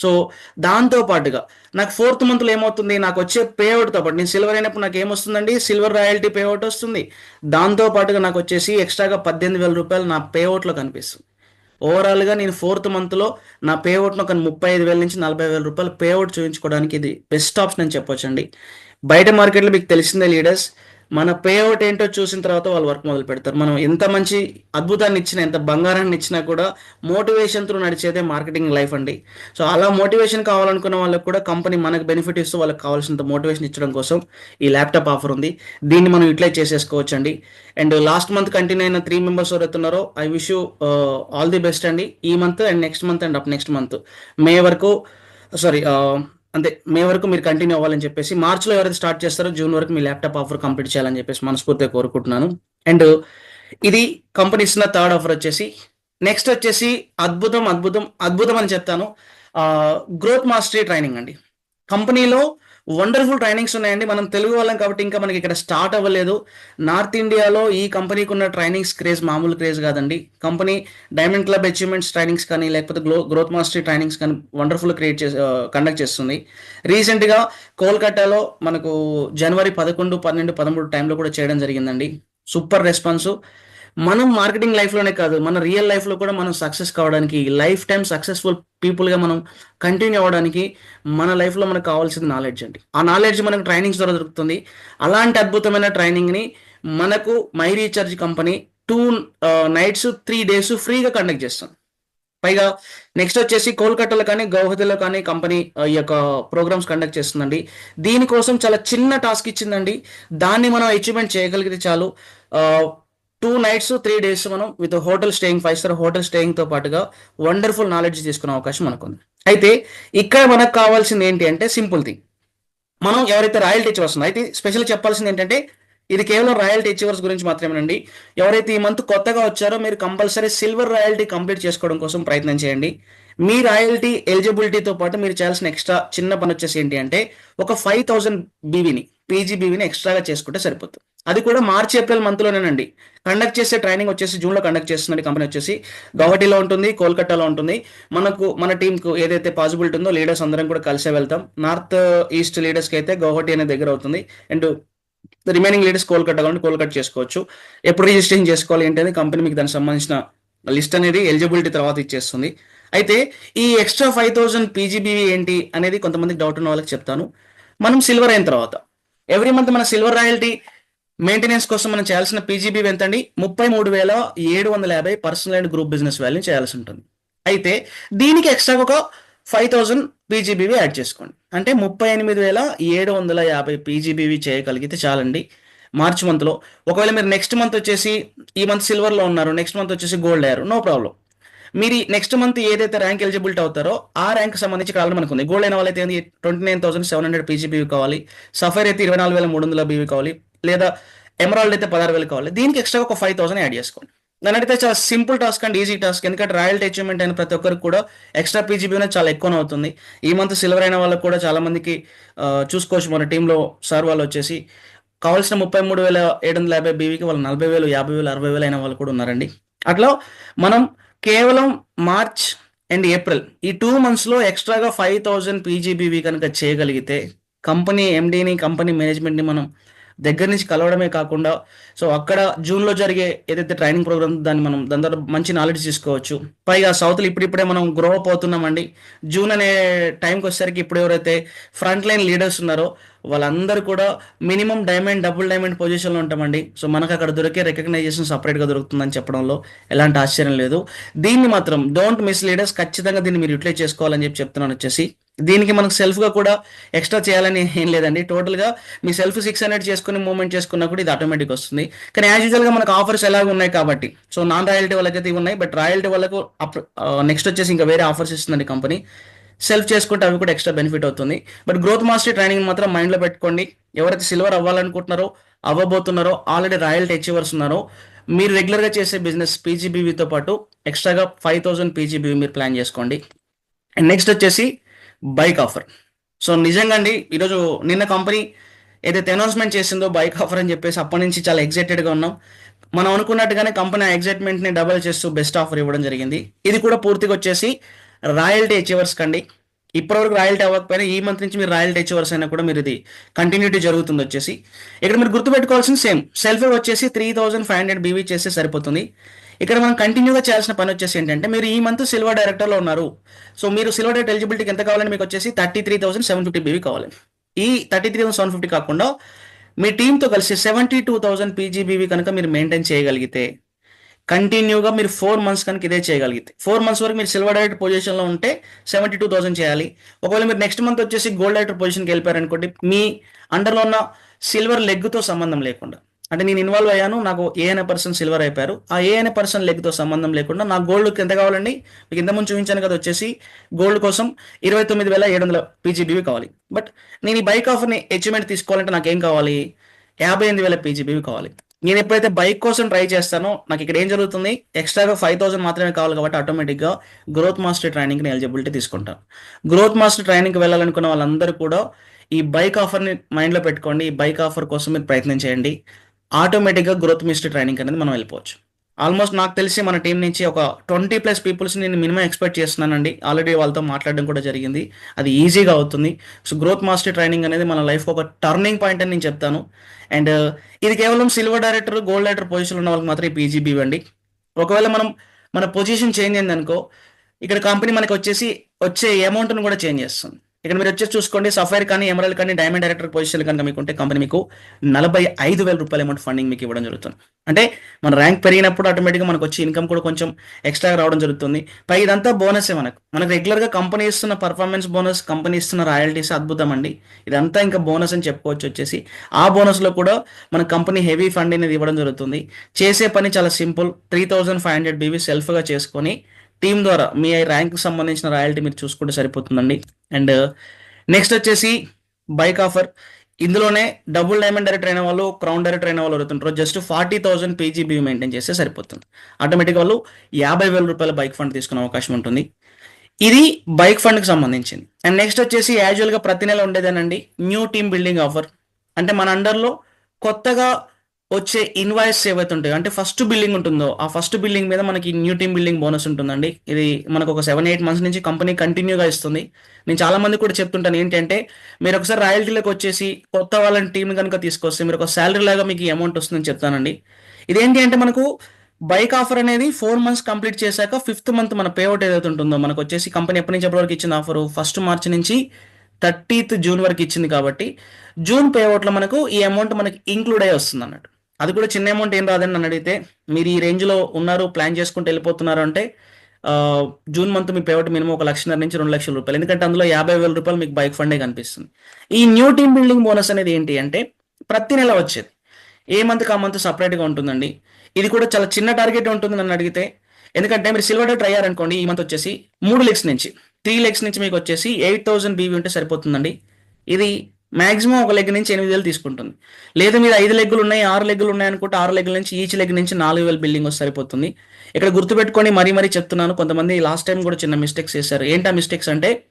సో దాంతో పాటుగా నాకు ఫోర్త్ మంత్లో ఏమవుతుంది? నాకు వచ్చే పేఅవుట్తో పాటు నేను సిల్వర్ అయినప్పుడు నాకు ఏమొస్తుందండి? సిల్వర్ రాయల్టీ పేఅవుట్ వస్తుంది. దాంతో పాటుగా నాకు వచ్చేసి ఎక్స్ట్రాగా పద్దెనిమిది వేల రూపాయలు నా పేఅవుట్లో కనిపిస్తుంది. ఓవరాల్గా నేను ఫోర్త్ మంత్లో నా పేఅవుట్ను ఒక ముప్పై ఐదు వేల నుంచి నలభై వేల రూపాయలు పేఅవుట్ చూపించుకోవడానికి ఇది బెస్ట్ ఆప్షన్ అని చెప్పొచ్చండి. బయట మార్కెట్లో మీకు తెలిసిందే లీడర్స్ మన పేఅవుట్ ఏంటో చూసిన తర్వాత వాళ్ళు వర్క్ మొదలు పెడతారు. మనం ఎంత మంచి అద్భుతాన్ని ఇచ్చినా ఎంత బంగారాన్ని ఇచ్చినా కూడా మోటివేషన్ త్రూ నడిచేదే మార్కెటింగ్ లైఫ్ అండి. సో అలా మోటివేషన్ కావాలనుకున్న వాళ్ళకి కూడా కంపెనీ మనకు బెనిఫిట్ ఇస్తూ వాళ్ళకి కావాల్సినంత మోటివేషన్ ఇచ్చడం కోసం ఈ ల్యాప్టాప్ ఆఫర్ ఉంది. దీన్ని మనం యూటిలైజ్ చేసేసుకోవచ్చు అండి అండ్ లాస్ట్ మంత్ కంటిన్యూ అయిన three members ఎవరైతున్నారో I wish you all the best అండి. ఈ month and next month and up next month May వరకు సారీ అంతే మే వరకు మీరు కంటిన్యూ అవ్వాలని చెప్పేసి మార్చ్లో ఎవరైతే స్టార్ట్ చేస్తారో జూన్ వరకు మీ ల్యాప్టాప్ ఆఫర్ కంప్లీట్ చేయాలని చెప్పేసి మనస్ఫూర్తిగా కోరుకుంటున్నాను. అండ్ ఇది కంపెనీ ఇస్తున్న థర్డ్ ఆఫర్ వచ్చేసి నెక్స్ట్ వచ్చేసి అద్భుతం అద్భుతం అద్భుతం అని చెప్తాను. గ్రోత్ మాస్టరీ ట్రైనింగ్ అండి. కంపెనీలో వండర్ఫుల్ ట్రైనింగ్స్ ఉన్నాయండి. మనం తెలుగు వాళ్ళం కాబట్టి ఇంకా మనకి ఇక్కడ స్టార్ట్ అవ్వలేదు. నార్త్ ఇండియాలో ఈ కంపెనీకి ఉన్న ట్రైనింగ్స్ క్రేజ్ మామూలు క్రేజ్ కాదండి. Company diamond club achievements trainings కానీ లేకపోతే గ్లో గ్రోత్ మాస్టరీ ట్రైనింగ్స్ కానీ వండర్ఫుల్ క్రియేట్ చేసి కండక్ట్ చేస్తుంది. రీసెంట్గా కోల్కట్టాలో మనకు జనవరి పదకొండు పన్నెండు పదమూడు టైంలో కూడా చేయడం జరిగిందండి. సూపర్ రెస్పాన్స్ మనం మార్కెటింగ్ లైఫ్లోనే కాదు మన రియల్ లైఫ్లో కూడా మనం సక్సెస్ కావడానికి లైఫ్ టైం సక్సెస్ఫుల్ పీపుల్గా మనం కంటిన్యూ అవ్వడానికి మన లైఫ్లో మనకు కావాల్సింది నాలెడ్జ్ అండి. ఆ నాలెడ్జ్ మనకు ట్రైనింగ్స్ ద్వారా దొరుకుతుంది. అలాంటి అద్భుతమైన ట్రైనింగ్ని మనకు my recharge company two nights three days ఫ్రీగా కండక్ట్ చేస్తుంది. పైగా నెక్స్ట్ వచ్చేసి కోల్కతాలో కానీ గౌహతిలో కానీ కంపెనీ ఈ యొక్క ప్రోగ్రామ్స్ కండక్ట్ చేస్తుందండి. దీనికోసం చాలా చిన్న టాస్క్ ఇచ్చిందండి. దాన్ని మనం అచీవ్మెంట్ చేయగలిగితే చాలు. టూ నైట్స్ త్రీ డేస్ మనం with hotel staying five star hotel స్టేయింగ్తో పాటుగా వండర్ఫుల్ నాలెడ్జ్ తీసుకునే అవకాశం మనకుంది అయితే ఇక్కడ మనకు కావాల్సింది ఏంటి అంటే సింపుల్ థింగ్ మనం ఎవరైతే రాయల్ టీచర్స్ వస్తుందో అయితే స్పెషల్ చెప్పాల్సింది ఏంటంటే ఇది కేవలం రాయల్ టీచర్స్ గురించి మాత్రమేనండి. ఎవరైతే ఈ మంత్ కొత్తగా వచ్చారో మీరు కంపల్సరీ సిల్వర్ రాయల్టీ కంప్లీట్ చేసుకోవడం కోసం ప్రయత్నం చేయండి. మీ రాయల్టీ ఎలిజిబిలిటీతో పాటు మీరు చేయాల్సిన ఎక్స్ట్రా చిన్న పని వచ్చేసి ఏంటి అంటే ఒక ఫైవ్ థౌసండ్ బీవీని పీజీబీవీని ఎక్స్ట్రాగా చేసుకుంటే సరిపోతుంది. అది కూడా మార్చి ఏప్రిల్ మంత్లోనేనండి. కండక్ట్ చేసే ట్రైనింగ్ వచ్చేసి జూన్లో కండక్ట్ చేస్తుంది కంపెనీ వచ్చేసి. గౌహటిలో ఉంటుంది కోల్కతాలో ఉంటుంది. మనకు మన టీంకు ఏదైతే పాసిబిలిటీ ఉందో లీడర్స్ అందరం కూడా కలిసే వెళ్తాం. నార్త్ ఈస్ట్ లీడర్స్కి అయితే గౌహటి అనే దగ్గర అవుతుంది. అండ్ రిమైనింగ్ లీడర్స్ కోల్కతా కాబట్టి కోల్కట్ చేసుకోవచ్చు. ఎప్పుడు రిజిస్ట్రేషన్ చేసుకోవాలి ఏంటనేది కంపెనీ మీకు దానికి సంబంధించిన లిస్ట్ అనేది ఎలిజిబిలిటీ తర్వాత ఇచ్చేస్తుంది. అయితే ఈ ఎక్స్ట్రా ఫైవ్ థౌసండ్ పీజీబీ ఏంటి అనేది కొంతమందికి డౌట్ ఉన్న వాళ్ళకి చెప్తాను. మనం సిల్వర్ అయిన తర్వాత. ఎవ్రీ మంత్ మన సిల్వర్ రాయల్టీ మెయింటెనెన్స్ కోసం మనం చేయాల్సిన పీజీబీ ఎంత అండి ముప్పై మూడు వేల ఏడు వందల యాభై personal and group business value చేయాల్సి ఉంటుంది. అయితే దీనికి ఎక్స్ట్రా ఒక ఫైవ్ థౌసండ్ పీజీబీవి యాడ్ చేసుకోండి. అంటే ముప్పై ఎనిమిది వేల ఏడు వందల యాభై పీజీబీవి చేయగలిగితే చాలండి. మార్చ్ మంత్లో ఒకవేళ మీరు నెక్స్ట్ మంత్ వచ్చేసి ఈ మంత్ సిల్వర్లో ఉన్నారు నెక్స్ట్ మంత్ వచ్చేసి గోల్డ్ అయ్యారు నో ప్రాబ్లం మీరు నెక్స్ట్ మంత్ ఏదైతే ర్యాంక్ ఎలిజిబిలిటీ అవుతారో ఆ ర్యాంక్ సంబంధించి కావాలి మనకు ఉంది గోల్డ్ అయిన వాళ్ళైతే twenty nine thousand seven hundred PGBV కావాలి. సఫైర్ అయితే ఇరవై నాలుగు వేల మూడు వందల బీవీ కావాలి. లేదా ఎమరాల్డ్ అయితే పదహారు వేలు కావాలి. దీనికి ఎక్స్ట్రా ఒక ఫైవ్ థౌసండ్ యాడ్ చేసుకోండి. దాని అడిగితే చాలా simple task and easy task ఎందుకంటే రాయల్టీ అచీవ్మెంట్ అయిన ప్రతి ఒక్కరికి కూడా ఎక్స్ట్రా పీజీబీ అనేది చాలా ఎక్కువ అవుతుంది. ఈ మంత్ సిల్వర్ అయిన వాళ్ళకి కూడా చాలా మందికి చూసుకోవచ్చు. మన టీంలో సార్ వాళ్ళు వచ్చేసి కావాల్సిన ముప్పై మూడు వేల ఏడు వందల యాభై బీవీకి వాళ్ళు నలభై వేలు యాభై వేలు అరవై వేలు అయిన వాళ్ళు కూడా ఉన్నారండి. అట్లా మనం కేవలం మార్చ్ అండ్ ఏప్రిల్ ఈ టూ మంత్స్లో ఎక్స్ట్రాగా ఫైవ్ థౌజండ్ పీజీబీవీ కనుక చేయగలిగితే కంపెనీ ఎండీని కంపెనీ మేనేజ్మెంట్ని మనం దగ్గర నుంచి కలవడమే కాకుండా సో అక్కడ జూన్లో జరిగే ఏదైతే ట్రైనింగ్ ప్రోగ్రామ్ దాన్ని మనం దాని ద్వారా మంచి నాలెడ్జ్ తీసుకోవచ్చు. పైగా సౌత్లో ఇప్పుడిప్పుడే మనం గ్రో అప్ అవుతున్నామండి జూన్ అనే టైంకి వచ్చేసరికి ఇప్పుడు ఎవరైతే ఫ్రంట్ లైన్ లీడర్స్ ఉన్నారో వాళ్ళందరూ కూడా మినిమం డైమండ్ డబుల్ డైమండ్ పొజిషన్లో ఉంటామండి. సో మనకు అక్కడ దొరికే రికగ్నైజేషన్ సపరేట్గా దొరుకుతుందని చెప్పడంలో ఎలాంటి ఆశ్చర్యం లేదు. దీన్ని మాత్రం డోంట్ మిస్ లీడర్స్ ఖచ్చితంగా దీన్ని మీరు యూటిలైజ్ చేసుకోవాలని చెప్పి చెప్తున్నాను వచ్చేసి. దీనికి మనకు సెల్ఫ్గా కూడా ఎక్స్ట్రా చేయాలని ఏం లేదండి. టోటల్గా మీ సెల్ఫ్ సిక్స్ హండ్రెడ్ చేసుకుని మూవ్మెంట్ చేసుకున్నా కూడా ఇది ఆటోమేటిక్ వస్తుంది. కానీ యాజ్ యూజువల్గా మనకు ఆఫర్స్ ఎలాగ ఉన్నాయి కాబట్టి. సో నాన్ రాయల్టీ వాళ్ళకైతే ఉన్నాయి. బట్ రాయల్టీ వాళ్ళకు నెక్స్ట్ వచ్చేసి ఇంకా వేరే ఆఫర్స్ ఇస్తుందండి కంపెనీ సెల్ఫ్ చేసుకుంటే అవి కూడా ఎక్స్ట్రా బెనిఫిట్ అవుతుంది. బట్ గ్రోత్ మాస్టర్ ట్రైనింగ్ మాత్రం మైండ్లో పెట్టుకోండి. ఎవరైతే సిల్వర్ అవ్వాలనుకుంటున్నారో అవ్వబోతున్నారో ఆల్రెడీ రాయల్టీ అచీవర్స్ ఉన్నారో మీరు రెగ్యులర్గా చేసే బిజినెస్ పీజీబీవీతో పాటు ఎక్స్ట్రాగా ఫైవ్ థౌసండ్ పీజీబీవీ మీరు ప్లాన్ చేసుకోండి. అండ్ నెక్స్ట్ వచ్చేసి బైక్ ఆఫర్. సో నిజంగా అండి ఈరోజు నిన్న కంపెనీ ఏదైతే అనౌన్స్మెంట్ చేసిందో బైక్ ఆఫర్ అని చెప్పేసి అప్పటి నుంచి చాలా ఎగ్జైటెడ్గా ఉన్నాం. మనం అనుకున్నట్టుగానే కంపెనీ ఆ ఎగ్జైట్మెంట్ని డబల్ చేస్తూ బెస్ట్ ఆఫర్ ఇవ్వడం జరిగింది. ఇది కూడా పూర్తిగా వచ్చేసి రాయల్టీ అచీవర్స్ కండి. ఇప్పటివరకు రాయల్టీ అవ్వకపోయినా ఈ మంత్ నుంచి మీరు రాయల్టీ అచీవర్స్ అయినా కూడా మీరు ఇది కంటిన్యూటీ జరుగుతుంది వచ్చేసి. ఇక్కడ మీరు గుర్తుపెట్టుకోవాల్సిన సేమ్ సెల్ఫీ వచ్చేసి three thousand five hundred BV చేస్తే సరిపోతుంది. ఇక్కడ మనం కంటిన్యూగా చేయాల్సిన పని వచ్చేసి ఏంటంటే మీరు ఈ మంత్ సిల్వర్ డైరెక్టర్లో ఉన్నారు. సో మీరు సిల్వర్ డైరెక్ట్ ఎలిజిబిలిటీకి ఎంత కావాలని మీకు వచ్చేసి thirty three thousand seven fifty BV కావాలి. ఈ thirty three thousand seven fifty కాకుండా మీ టీంతో కలిసి సెవెంటీ టూ థౌసండ్ పీజీబీవీ కనుక మీరు మెయింటైన్ చేయగలిగితే కంటిన్యూగా మీరు ఫోర్ మంత్స్ కనుక ఇదే చేయగలిగితే ఫోర్ మంత్స్ వరకు మీరు సిల్వర్ డైరెక్ట్ పొజిషన్లో ఉంటే సెవెంటీ టూ థౌసండ్ చేయాలి. ఒకవేళ మీరు నెక్స్ట్ మంత్ వచ్చేసి గోల్డ్ డైరెక్టర్ పొజిషన్కి వెళ్ళిపోయారనుకోండి మీ అండర్లో ఉన్న సిల్వర్ లెగ్తో సంబంధం లేకుండా అంటే నేను ఇన్వాల్వ్ అయ్యాను నాకు ఏ అనే పర్సన్ సిల్వర్ అయిపోయారు. ఆ ఏ అనే పర్సన్ లెగ్తో సంబంధం లేకుండా నాకు గోల్డ్కి ఎంత కావాలండి? మీకు ఇంత ముందు చూపించాను కదా వచ్చేసి గోల్డ్ కోసం ఇరవై తొమ్మిది వేల ఏడు వందల పీజీబీవి కావాలి. బట్ నేను ఈ బైక్ ఆఫర్ని అచీవ్మెంట్ తీసుకోవాలంటే నాకు ఏం కావాలి? యాభై ఎనిమిది వేల పీజీబీవి కావాలి. నేను ఎప్పుడైతే బైక్ కోసం ట్రై చేస్తానో నాకు ఇక్కడ ఏం జరుగుతుంది? ఎక్స్ట్రాగా ఫైవ్ థౌసండ్ మాత్రమే కావాలి కాబట్టి ఆటోమేటిక్గా గ్రోత్ మాస్టర్ ట్రైనింగ్ని ఎలిజిబిలిటీ తీసుకుంటాను గ్రోత్ మాస్టర్ ట్రైనింగ్కి వెళ్ళాలనుకున్న వాళ్ళందరూ కూడా ఈ బైక్ ఆఫర్ని మైండ్లో పెట్టుకోండి. ఈ బైక్ ఆఫర్ కోసం మీరు ప్రయత్నం చేయండి. ఆటోమేటిక్గా గ్రోత్ మిస్టర్ ట్రైనింగ్ అనేది మనం వెళ్ళిపోవచ్చు. ఆల్మోస్ట్ నాకు తెలిసి మన టీం నుంచి ఒక ట్వంటీ ప్లస్ పీపుల్స్ నేను మినిమం ఎక్స్పెక్ట్ చేస్తున్నానండి. ఆల్రెడీ వాళ్ళతో మాట్లాడడం కూడా జరిగింది. అది ఈజీగా అవుతుంది. సో గ్రోత్ మాస్టర్ ట్రైనింగ్ అనేది మన లైఫ్ ఒక టర్నింగ్ పాయింట్ అని నేను చెప్తాను. అండ్ uh, ఇది కేవలం silver director gold director position ఉన్న వాళ్ళకి మాత్రం పీజీబీ ఇవ్వండి. ఒకవేళ మనం మన పొజిషన్ చేంజ్ అయింది అనుకో ఇక్కడ కంపెనీ మనకి వచ్చేసి వచ్చే అమౌంట్ను కూడా చేంజ్ చేస్తుంది. ఇక్కడ మీరు వచ్చేసి చూసుకోండి సఫైర్ కానీ ఎమరల్ కానీ డైమండ్ డైరెక్టర్ పొజిషన్ కనుక మీకు ఉంటే కంపెనీ మీకు నలభై ఐదు వేల రూపాయల అమౌంట్ ఫండింగ్ మీకు ఇవ్వడం జరుగుతుంది. అంటే మన ర్యాంక్ పెరిగినప్పుడు ఆటోమేటిక్గా మనకు వచ్చి ఇన్కమ్ కూడా కొంచెం ఎక్స్ట్రా రావడం జరుగుతుంది. పై ఇదంతా బోనసే మనకు. మనకు రెగ్యులర్గా కంపెనీ ఇస్తున్న పర్ఫార్మెన్స్ బోనస్ కంపెనీ ఇస్తున్న రాయల్టీస్ అద్భుతం అండి. ఇదంతా ఇంకా బోనస్ అని చెప్పుకోవచ్చు వచ్చేసి. ఆ బోనస్లో కూడా మన కంపెనీ హెవీ ఫండ్ అనేది ఇవ్వడం జరుగుతుంది. చేసే పని చాలా simple three thousand five hundred BV సెల్ఫ్గా చేసుకొని టీం ద్వారా మీ ర్యాంక్ సంబంధించిన రాయల్టీ మీరు చూసుకుంటే సరిపోతుందండి. అండ్ నెక్స్ట్ వచ్చేసి బైక్ ఆఫర్. ఇందులోనే డబుల్ డైమండ్ డైరెక్టర్ అయిన వాళ్ళు క్రౌన్ డైరెక్టర్ అయిన వాళ్ళు అవుతుంటారు just forty thousand PGB maintain చేస్తే సరిపోతుంది. ఆటోమేటిక్ వాళ్ళు యాభై వేల రూపాయల బైక్ ఫండ్ తీసుకునే అవకాశం ఉంటుంది. ఇది బైక్ ఫండ్కి సంబంధించింది. అండ్ నెక్స్ట్ వచ్చేసి యాజువల్గా ప్రతి నెల ఉండేదేనండి న్యూ టీమ్ బిల్డింగ్ ఆఫర్. అంటే మన అండర్లో కొత్తగా వచ్చే ఇన్వాయిస్ ఏవైతే ఉంటాయో అంటే ఫస్ట్ బిల్డింగ్ ఉంటుందో ఆ ఫస్ట్ బిల్డింగ్ మీద మనకి న్యూ టీమ్ బిల్డింగ్ బోనస్ ఉంటుందండి. ఇది మనకు ఒక సెవెన్ ఎయిట్ మంత్స్ నుంచి కంపెనీ కంటిన్యూగా ఇస్తుంది. నేను చాలా మంది కూడా చెప్తుంటాను ఏంటంటే మీరు ఒకసారి రాయల్టీలోకి వచ్చేసి కొత్త వాళ్ళని టీం కనుక తీసుకొస్తే మీరు ఒక శాలరీ లాగా మీకు అమౌంట్ వస్తుందని చెప్తానండి. ఇదేంటి అంటే మనకు బైక్ ఆఫర్ అనేది ఫోర్ మంత్స్ కంప్లీట్ చేశాక ఫిఫ్త్ మంత్ మన పేఅవుట్ ఏదైతే ఉంటుందో మనకు వచ్చేసి కంపెనీ ఎప్పటి నుంచి ఎప్పటి వరకు ఇచ్చిన ఆఫర్ ఫస్ట్ మార్చ్ నుంచి థర్టీత్ జూన్ వరకు ఇచ్చింది కాబట్టి జూన్ పేఅవుట్లో మనకు ఈ అమౌంట్ మనకి ఇంక్లూడ్ అయ్యి వస్తుంది అన్నట్టు అది కూడా చిన్న అమౌంట్ ఏం రాదని నన్ను అడిగితే మీరు ఈ రేంజ్లో ఉన్నారు ప్లాన్ చేసుకుంటూ వెళ్ళిపోతున్నారు అంటే జూన్ మంత్ మీ పేమెంట్ మినిమం ఒక లక్షన్నర నుంచి రెండు లక్షల రూపాయలు. ఎందుకంటే అందులో యాభై వేల రూపాయలు మీకు బైక్ ఫండే కనిపిస్తుంది. ఈ న్యూ టీమ్ బిల్డింగ్ బోనస్ అనేది ఏంటి అంటే ప్రతి నెల వచ్చేది. ఏ మంత్ కా మంత్ సపరేట్గా ఉంటుందండి? ఇది కూడా చాలా చిన్న టార్గెట్ ఉంటుంది నన్ను అడిగితే. ఎందుకంటే మీరు సిల్వర్ డేట్ అయ్యారనుకోండి ఈ మంత్ వచ్చేసి మూడు లెగ్స్ నుంచి త్రీ లెగ్స్ నుంచి మీకు వచ్చేసి ఎయిట్ థౌసండ్ బీవీ ఉంటే సరిపోతుందండి. ఇది మాక్సిమం ఒక లెగ్ నుంచి ఎనిమిది వేలు తీసుకుంటుంది. లేదు మీరు ఐదు లెగ్గులు ఉన్నాయి ఆరు లెగ్గులు ఉన్నాయి అనుకుంటే ఆరు లెగ్గుల నుంచి ఈచ్ లెగ్ నుంచి నాలుగు వేలు బిల్డింగ్ వస్తే సరిపోతుంది. ఇక్కడ గుర్తుపెట్టుకొని మరీ మరీ చెప్తున్నాను కొంతమంది లాస్ట్ టైం కూడా చిన్న మిస్టేక్స్ చేశారు. ఏంటా మిస్టేక్స్ అంటే